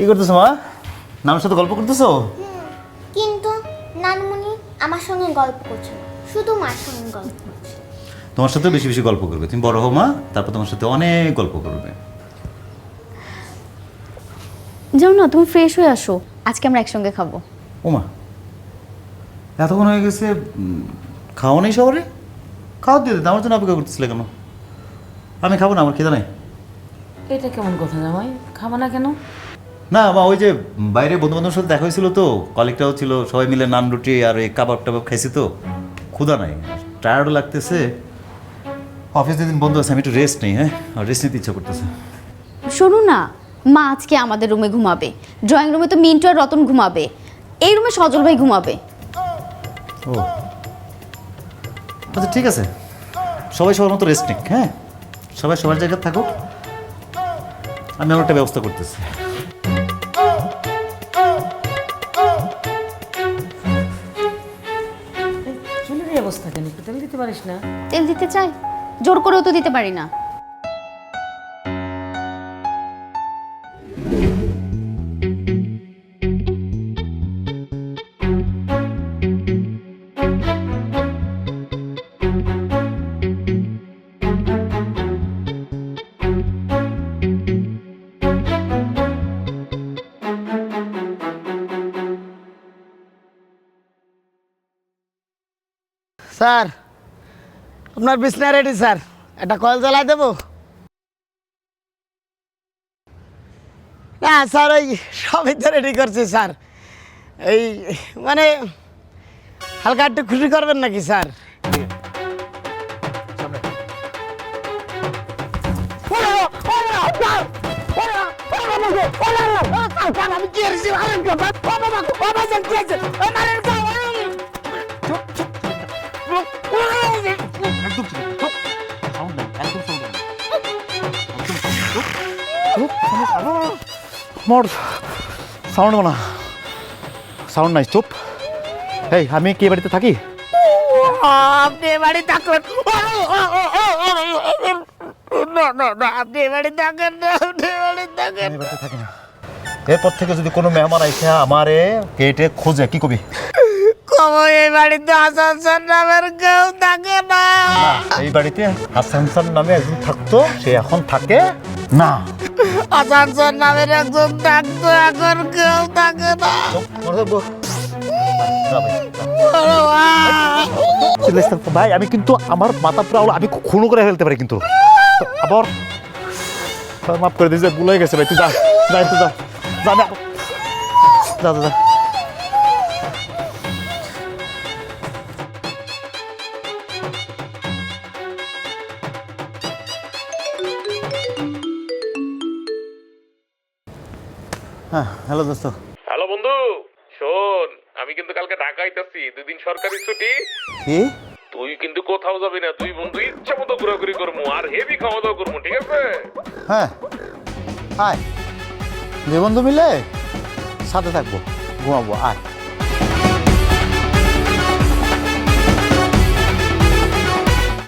কি করতেছো মা? নামের সাথে গল্প করতেছো? কিন্তু নানমুনি আমার সঙ্গে গল্প করছে না শুধু মার সঙ্গে গল্প করছে। তোমার সাথে বেশি বেশি গল্প করবে। তুমি বড় হও মা তারপর তোমার সাথে অনেক গল্প করবে। যাও না তুমি ফ্রেশ হয়ে আসো। আজকে আমরা একসঙ্গে খাব। ওমা এতক্ষণ হয়ে গেছে উম, খাওয়া নেই সবারই? খাওয়া দিয়ে দিতে আমার জন্য অপেক্ষা করতেছিলে কেন? আমি খাব না আমার খিদে নাই। এটা কেমন কথা জামাই? খাবা না কেন? না মা ওই যে বাইরে বন্ধু বান্ধবের সাথে দেখা হয়েছিল তো কলিগটাও ছিল সবাই মিলে নান রুটি আর এই কাবাব টাবাব খাইছি তো। ক্ষুধা নাই টায়ার্ডও লাগতেছে। অফিস দিন বন্ধ আছে আমি একটু রেস্ট নেই হ্যাঁ? রেস্ট নিতে ইচ্ছা করতেছে। শোনো না মা আজকে আমাদের রুমে ঘুমাবে। ড্রয়িং রুমে তো মিন্টু আর রতন ঘুমাবে। এই রুমে সজল ভাই ঘুমাবে। ও। আচ্ছা ঠিক আছে। সবাই সবার মতো রেস্ট নিক হ্যাঁ? সবাই সবার জায়গায় থাকুক। আমি আমার একটা ব্যবস্থা করতেছি। অবস্থা কেন একটু তেল দিতে পারিস না? তেল দিতে চাই? জোর করেও তো দিতে পারি না। স্যার আপনার বিছনা রেডি স্যার একটা কল জ্বালাই দেবো না স্যার ওই সবই তো রেডি করছি স্যার এই মানে হালকা একটু খুশি করবেন নাকি স্যার আমি কি বাবা, কি হয়েছে? ও মারের মোর সাউন্ড না সাউন্ড নাই চুপ এই আমি কি বাড়িতে থাকি আপনি এবারে থাকলেন না না না আপনি এবারে থাকেন না আপনি এবারে থাকেন আমি এ বাড়িতে থাকি না এরপর থেকে যদি কোনো মেহমান আইসে আমারে গেটে খোঁজে কি কবি কবে এই বাড়িতে আসানসোল নামের কেউ এই বাড়িতে হাসান স্যার নামে একজন থাকতো সে এখন থাকে? না। আসানসোল নামের একজন থাকতো এখন কেউ থাকে না। ভাই, আমি কিন্তু আমার মাথা পুরো আমি খুনও করে ফেলতে পারি কিন্তু। আবার মাফ করে দিয়েছে ভুল গেছে ভাই তুই যা যা তুই যা। যা যা যা, হ্যাঁ হ্যালো দোস্ত। হ্যালো বন্ধু শোন আমি কিন্তু কালকে ঢাকায় আইতাছি দুদিন সরকারি ছুটি। কি? তুই কিন্তু কোথাও যাবি না তুই বন্ধু ইচ্ছা মতো ঘোরাঘুরি করব আর হেভি খাওয়া দাওয়া করব ঠিক আছে? হ্যাঁ। আয়। যে বন্ধু মিলে সাথে থাকব ঘুমাবো আয়।